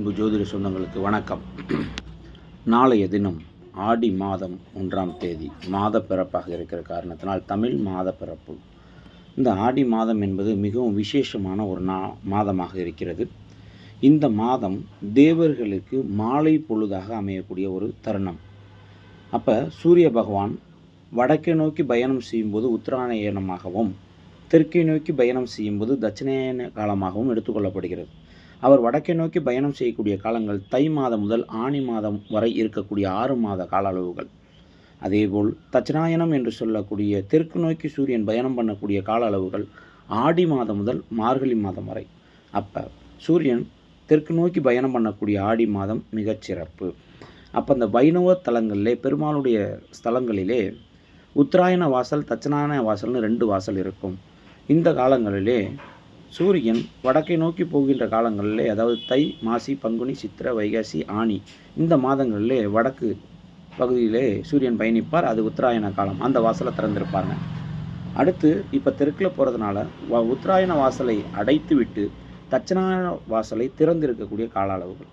அன்பு ஜோதிட சொந்தங்களுக்கு வணக்கம். நாளைய தினம் ஆடி மாதம் ஒன்றாம் தேதி மாத பிறப்பாக இருக்கிற காரணத்தினால் தமிழ் மாத பிறப்பு இந்த ஆடி மாதம் என்பது மிகவும் விசேஷமான ஒரு நா மாதமாக இருக்கிறது. இந்த மாதம் தேவர்களுக்கு மாலை பொழுதாக அமையக்கூடிய ஒரு தருணம். அப்போ சூரிய பகவான் வடக்கை நோக்கி பயணம் செய்யும்போது உத்தராயணமாகவும் தெற்கை நோக்கி பயணம் செய்யும்போது தட்சிணாயன காலமாகவும் எடுத்துக்கொள்ளப்படுகிறது. அவர் வடக்கை நோக்கி பயணம் செய்யக்கூடிய காலங்கள் தை மாதம் முதல் ஆணி மாதம் வரை இருக்கக்கூடிய ஆறு மாத கால அளவுகள் அதேபோல் தச்சநாயனம் என்று சொல்லக்கூடிய தெற்கு நோக்கி சூரியன் பயணம் பண்ணக்கூடிய கால அளவுகள் ஆடி மாதம் முதல் மார்கழி மாதம் வரை. அப்போ சூரியன் தெற்கு நோக்கி பயணம் பண்ணக்கூடிய ஆடி மாதம் மிகச்சிறப்பு அப்போ அந்த வைணவ தலங்களிலே பெருமாளுடைய ஸ்தலங்களிலே உத்தராயண வாசல் தச்சநாயன வாசல்னு ரெண்டு வாசல் இருக்கும். இந்த காலங்களிலே சூரியன் வடக்கை நோக்கி போகின்ற காலங்களிலே அதாவது தை மாசி பங்குனி சித்திரை வைகாசி ஆனி இந்த மாதங்களிலே வடக்கு பகுதியிலே சூரியன் பயணிப்பார். அது உத்தராயண காலம். அந்த வாசலை திறந்திருப்பாங்க அடுத்து இப்போ தெற்கில் போகிறதுனால வ உத்தராயண வாசலை அடைத்து விட்டு தட்சிணாயன வாசலை திறந்திருக்கக்கூடிய கால அளவுகள்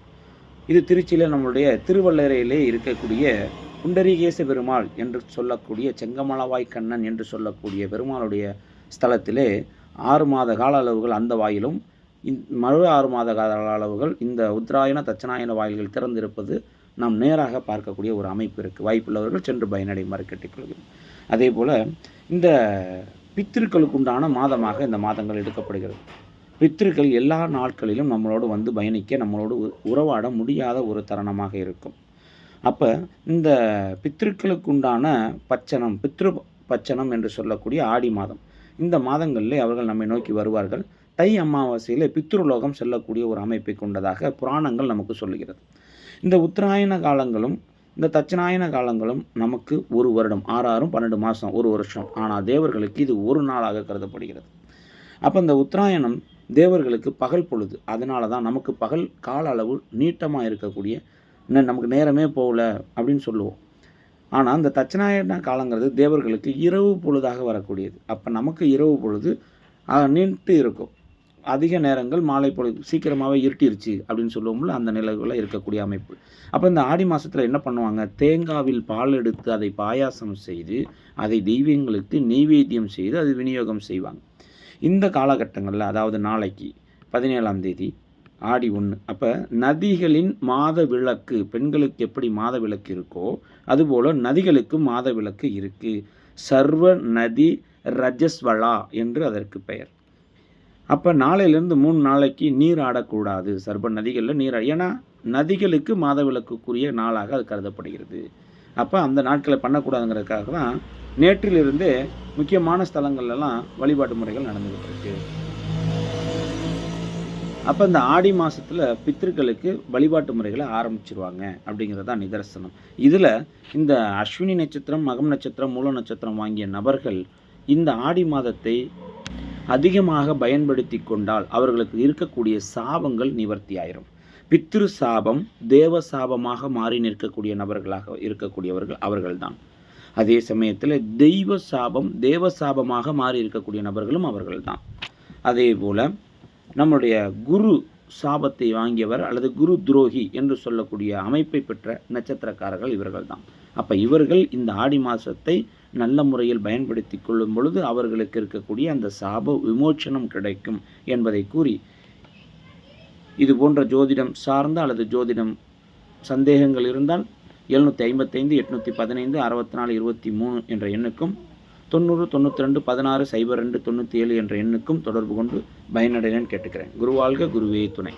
இது திருச்சியில் நம்மளுடைய திருவள்ளரையிலே இருக்கக்கூடிய புண்டரீகேச பெருமாள் என்று சொல்லக்கூடிய செங்கமலவாய் கண்ணன் என்று சொல்லக்கூடிய பெருமாளுடைய ஸ்தலத்திலே ஆறு மாத கால அளவுகள் அந்த வாயிலும் இந் மறு ஆறு மாத கால அளவுகள் இந்த உத்தராயண தட்சிணாயன வாயில்கள் திறந்திருப்பது நாம் நேராக பார்க்கக்கூடிய ஒரு அமைப்பு இருக்குது வாய்ப்புள்ளவர்கள் சென்று பயனடைமாறு கேட்டுக்கொள்கிறோம். அதே போல் இந்த பித்திருக்களுக்கு உண்டான மாதமாக இந்த மாதங்கள் எடுக்கப்படுகிறது. பித்திருக்கள் எல்லா நாட்களிலும் நம்மளோடு வந்து பயணிக்க நம்மளோடு உ- உறவாட முடியாத ஒரு தருணமாக இருக்கும். அப்போ இந்த பித்திருக்களுக்கு உண்டான பச்சனம் பித்ரு பச்சனம் என்று சொல்லக்கூடிய ஆடி மாதம். இந்த மாதங்களிலே அவர்கள் நம்மை நோக்கி வருவார்கள். தை அமாவாசையில் பித்ருலோகம் செல்லக்கூடிய ஒரு அமைப்பை கொண்டதாக புராணங்கள் நமக்கு சொல்லுகிறது. இந்த உத்தராயண காலங்களும் இந்த தட்சநாயன காலங்களும் நமக்கு ஒரு வருடம் ஆறாறும் பன்னெண்டு மாதம் ஒரு வருஷம். ஆனால் தேவர்களுக்கு இது ஒரு நாளாக கருதப்படுகிறது. அப்போ இந்த உத்தராயணம் தேவர்களுக்கு பகல் பொழுது. அதனால தான் நமக்கு பகல் கால அளவு நீட்டமாக இருக்கக்கூடிய நமக்கு நேரமே போகல அப்படின்னு சொல்லுவோம். ஆனால் அந்த தட்சிணாயன காலங்கிறது தேவர்களுக்கு இரவு பொழுதாக வரக்கூடியது. அப்போ நமக்கு இரவு பொழுது நின்று இருக்கும். அதிக நேரங்கள் மாலை பொழுது சீக்கிரமாகவே இருட்டிருச்சு அப்படின்னு சொல்லுவோம்ல அந்த நிலவில் இருக்கக்கூடிய அமைப்பு. அப்போ இந்த ஆடி மாதத்தில் என்ன பண்ணுவாங்க? தேங்காவில் பால் எடுத்து அதை பாயாசம் செய்து அதை தெய்வங்களுக்கு நெய்வேத்தியம் செய்து அது விநியோகம் செய்வாங்க. இந்த காலகட்டங்களில் அதாவது நாளைக்கு பதினேழாம் தேதி ஆடி ஒன்று அப்போ நதிகளின் மாத விளக்கு பெண்களுக்கு எப்படி மாத விளக்கு இருக்கோ அதுபோல் நதிகளுக்கு மாத விளக்கு இருக்குது சர்வ நதி ரஜஸ்வலா என்று அதற்கு பெயர். அப்போ நாளையிலேருந்து மூணு நாளைக்கு நீர் ஆடக்கூடாது. சர்வ நதிகளில் நீர் ஏன்னா நதிகளுக்கு மாத விளக்குக்குரிய நாளாக அது கருதப்படுகிறது. அப்போ அந்த நாட்களை பண்ணக்கூடாதுங்கிறதுக்காக தான் நேற்றிலிருந்தே முக்கியமான ஸ்தலங்கள்லாம் வழிபாட்டு முறைகள் நடந்துகிட்டு இருக்குது அப்போ இந்த ஆடி மாதத்தில் பித்திருக்களுக்கு வழிபாட்டு முறைகளை ஆரம்பிச்சிருவாங்க அப்படிங்கிறது தான் நிதர்சனம். இதில் இந்த அஸ்வினி நட்சத்திரம் மகம் நட்சத்திரம் மூல நட்சத்திரம் வாங்கிய நபர்கள் இந்த ஆடி மாதத்தை அதிகமாக பயன்படுத்தி கொண்டால் அவர்களுக்கு இருக்கக்கூடிய சாபங்கள் நிவர்த்தி ஆயிரும். பித்ரு சாபம் தேவ சாபமாக மாறி நிற்கக்கூடிய நபர்களாக இருக்கக்கூடியவர்கள் அவர்கள்தான். அதே சமயத்தில் தெய்வ சாபம் தேவ சாபமாக மாறி இருக்கக்கூடிய நபர்களும் அவர்கள்தான். அதே போல் நம்முடைய குரு சாபத்தை வாங்கியவர் அல்லது குரு துரோகி என்று சொல்லக்கூடிய அமைப்பை பெற்ற நட்சத்திரக்காரர்கள் இவர்கள் தான் அப்போ இவர்கள் இந்த ஆடி மாதத்தை நல்ல முறையில் பயன்படுத்தி கொள்ளும் பொழுது அவர்களுக்கு இருக்கக்கூடிய அந்த சாப விமோச்சனம் கிடைக்கும் என்பதை கூறி இது போன்ற ஜோதிடம் சார்ந்த அல்லது ஜோதிடம் சந்தேகங்கள் இருந்தால் எழுநூற்றி ஐம்பத்தைந்து எட்நூற்றி பதினைந்து அறுபத்தி நாலு இருபத்தி மூணு என்ற எண்ணுக்கும் தொண்ணூறு தொண்ணூற்றி ரெண்டு பதினாறு சைபர் ரெண்டு தொண்ணூற்றி ஏழு என்ற எண்ணுக்கும் தொடர்பு கொண்டு பயனடைகிறேன் கேட்டுக்கிறேன். குருவாழ்க குருவே துணை.